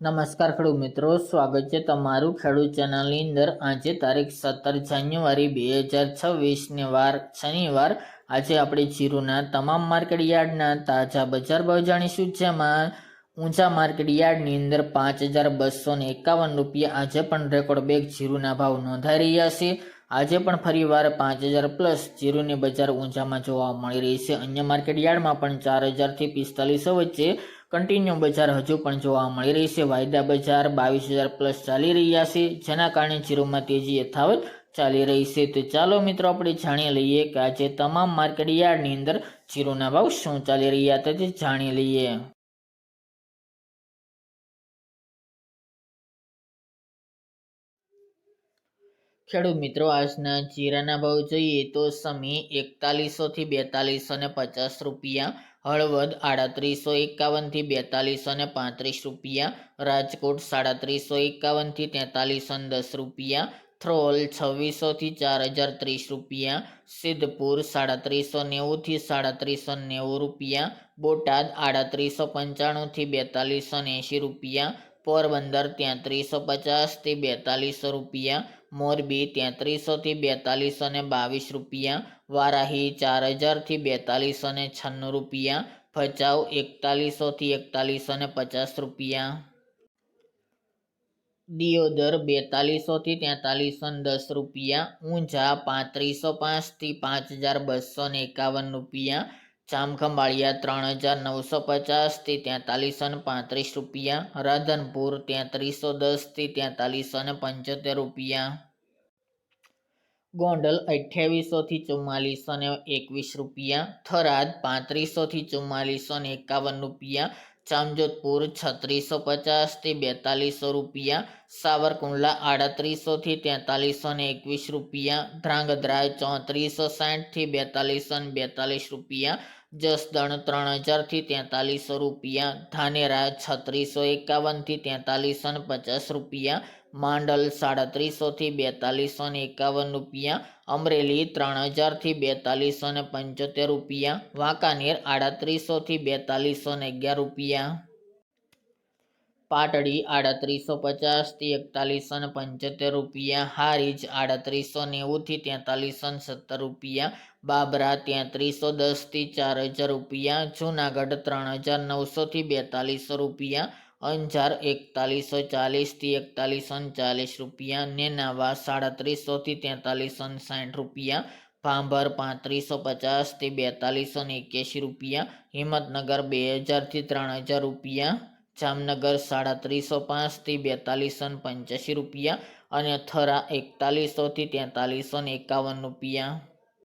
નમસ્કાર ખેડૂત મિત્રો, સ્વાગત છે તમારું ખેડૂત ચેનલની અંદર. આજે તારીખ સત્તર જાન્યુઆરી બે હજાર છવ્વીસને વાર, શનિવાર. આજે આપણે જીરુના તમામ માર્કેટ યાર્ડના તાજા બજાર ભાવ જાણીશું, જેમાં ઊંચા માર્કેટ યાર્ડની અંદર પાંચ હજાર બસો ને એકાવન રૂપિયા આજે પણ રેકોર્ડ બેગ જીરુના ભાવ નોંધાઈ રહ્યા છે. આજે પણ ફરીવાર પાંચ હજાર પ્લસ જીરુની બજાર ઊંચામાં જોવા મળી રહી છે. અન્ય માર્કેટ યાર્ડમાં પણ ચાર હજારથી પિસ્તાલીસો વચ્ચે કન્ટિન્યુ બજાર હજુ પણ જોવા મળી રહી છે. વાયદા બજાર બાવીસ હજાર પ્લસ ચાલી રહ્યા છે. જેના કારણે જીરોમાં તેજી યથાવત ચાલી રહી છે. તો ચાલો મિત્રો, આપણે જાણી લઈએ કે આજે તમામ માર્કેટ યાર્ડની અંદર જીરોના ભાવ શું ચાલી રહ્યા હતા તે જાણી લઈએ. ખેડૂત મિત્રો, આજના જીરાના ભાવ જોઈએ તો સમી એકતાલીસોથી બેતાલીસો ને પચાસ રૂપિયા, હળવદ આડત્રીસો એકાવનથી બેતાલીસો ને પાંત્રીસ રૂપિયા, રાજકોટ સાડત્રીસો એકાવનથી તેતાલીસો ને દસ રૂપિયા, થ્રોલ છવ્વીસોથી ચાર હજાર ત્રીસ રૂપિયા, સિદ્ધપુર સાડત્રીસો નેવુંથી સાડત્રીસો નેવું રૂપિયા, બોટાદ આડત્રીસો પંચાણુંથી બેતાલીસો એંશી રૂપિયા પોરબંદર તેત્રીસો પચાસથી બેતાલીસો રૂપિયા, મોરબી ત્યાંત્રીસોથી બેતાલીસો ને બાવીસ રૂપિયા, વારાહી ચાર હજારથી બેતાલીસો ને છન્નું રૂપિયા, ભચાઉ એકતાલીસોથી એકતાલીસો ને પચાસ રૂપિયા. દિયોદર બેતાલીસોથી તેતાલીસો દસ રૂપિયા, ઊંઝા પાંત્રીસો પાંચથી પાંચ હજાર બસો ને એકાવન રૂપિયા જામખંભાળિયા ત્રણ હજાર નવસો પચાસથી તેતાલીસો ને પાંત્રીસ રૂપિયા. રાધનપુર તેત્રીસો દસથી તેતાલીસો ને પંચોતેર રૂપિયા. ગોંડલ અઠ્યાવીસોથી ચુમ્માલીસો ને એકવીસ રૂપિયા. થરાદ પાંત્રીસોથી ચુમ્માલીસો ને એકાવન રૂપિયા. જામજોધપુર છત્રીસો પચાસથી બેતાલીસો રૂપિયા, સાવરકુંડલા આડત્રીસોથી તેતાલીસો ને એકવીસ રૂપિયા ધ્રાંગધ્રા ચોત્રીસો સાઠથી બેતાલીસો ને બેતાલીસ રૂપિયા, જસદણ ત્રણ હજારથી તેતાલીસો રૂપિયા, ધાનેરા છત્રીસો એકાવનથી તેતાલીસો ને પચાસ રૂપિયા માંડલ સાડત્રીસોથી બેતાલીસો ને એકાવન રૂપિયા, અમરેલી ત્રણ હજારથી બેતાલીસો ને પંચોતેર રૂપિયા, વાંકાનેર આડત્રીસોથી બેતાલીસો ને અગિયાર રૂપિયા. પાટડી આડત્રીસો પચાસથી એકતાલીસો ને પંચોતેર રૂપિયા, હારીજ આડત્રીસો નેવુંથી તેતાલીસો ને સત્તર રૂપિયા, બાબરા તેત્રીસો દસથી ચાર હજાર રૂપિયા, જૂનાગઢ ત્રણ હજાર નવસોથી બેતાલીસો રૂપિયા અંજાર એકતાલીસો ચાલીસથી એકતાલીસો ચાલીસ રૂપિયા નેનાવા સાડત્રીસોથી તેતાલીસો સાઠ રૂપિયા, ભાંભર પાંત્રીસો પચાસથી બેતાલીસો ને એક્યાસી રૂપિયા, હિંમતનગર બે હજારથી ત્રણ હજાર રૂપિયા, જામનગર સાડત્રીસો પાંચથી બેતાલીસો પંચ્યાસી રૂપિયા અને થરા એકતાલીસોથી તેતાલીસો એકાવન રૂપિયા.